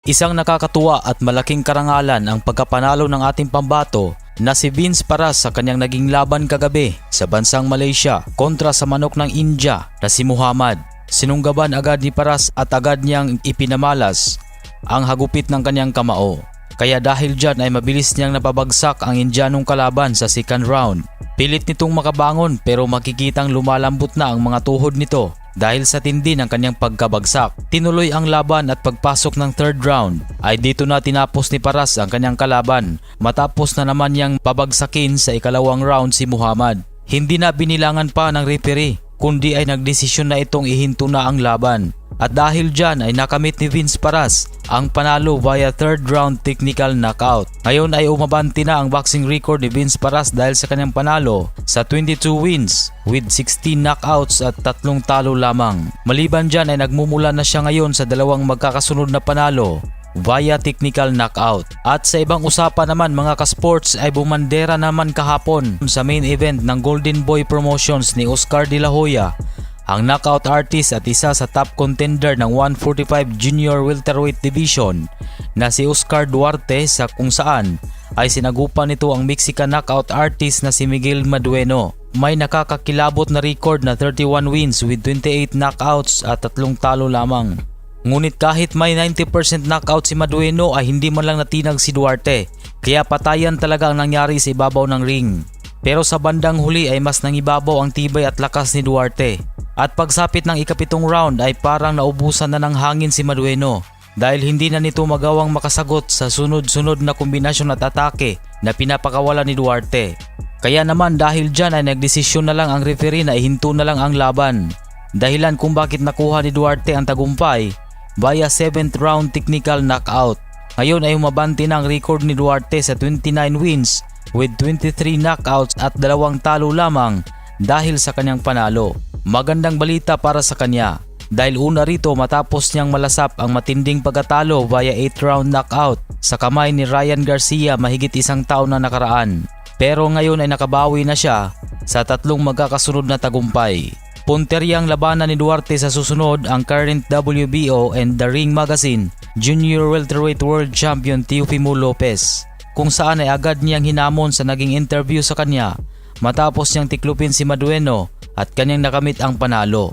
Isang nakakatuwa at malaking karangalan ang pagkapanalo ng ating pambato na si Vince Paras sa kanyang naging laban kagabi sa bansang Malaysia kontra sa manok ng India na si Muhammad. Sinunggaban agad ni Paras at agad niyang ipinamalas ang hagupit ng kanyang kamao. Kaya dahil dyan ay mabilis niyang napabagsak ang Indianong kalaban sa second round. Pilit nitong makabangon pero makikitang lumalambot na ang mga tuhod nito dahil sa tindi ng kanyang pagkabagsak. Tinuloy ang laban at pagpasok ng third round ay dito na tinapos ni Paras ang kanyang kalaban matapos na naman niyang pabagsakin sa ikalawang round si Muhammad. Hindi na binilangan pa ng referee kundi ay nagdesisyon na itong ihinto na ang laban. At dahil dyan ay nakamit ni Vince Paras ang panalo via third round technical knockout. Ngayon ay umabanti na ang boxing record ni Vince Paras dahil sa kanyang panalo sa 22 wins with 16 knockouts at tatlong talo lamang. Maliban dyan ay nagmumula na siya ngayon sa dalawang magkakasunod na panalo via technical knockout. At sa ibang usapan naman mga kasports ay bumandera naman kahapon sa main event ng Golden Boy Promotions ni Oscar De La Hoya ang knockout artist at isa sa top contender ng 145 Junior Welterweight Division na si Oscar Duarte sa kung saan ay sinagupan nito ang Mexican knockout artist na si Miguel Madueno. May nakakakilabot na record na 31 wins with 28 knockouts at tatlong talo lamang. Ngunit kahit may 90% knockout si Madueno ay hindi man lang natinag si Duarte kaya patayan talaga ang nangyari sa ibabaw ng ring. Pero sa bandang huli ay mas nangibabaw ang tibay at lakas ni Duarte. At pagsapit ng ikapitong round ay parang naubusan na ng hangin si Madueno dahil hindi na nito magawang makasagot sa sunod-sunod na kombinasyon at atake na pinapakawala ni Duarte. Kaya naman dahil dyan ay nagdesisyon na lang ang referee na ihinto na lang ang laban. Dahilan kung bakit nakuha ni Duarte ang tagumpay via 7th round technical knockout. Ngayon ay umabante na ang record ni Duarte sa 29 wins with 23 knockouts at dalawang talo lamang dahil sa kanyang panalo. Magandang balita para sa kanya dahil una rito matapos niyang malasap ang matinding pagkatalo via 8 round knockout sa kamay ni Ryan Garcia mahigit isang taon na nakaraan. Pero ngayon ay nakabawi na siya sa tatlong magkakasunod na tagumpay. Punteryang labanan ni Duarte sa susunod ang current WBO and The Ring Magazine Junior Welterweight World Champion Teofimo Lopez kung saan ay agad niyang hinamon sa naging interview sa kanya matapos niyang tiklupin si Madueno at kanyang nakamit ang panalo.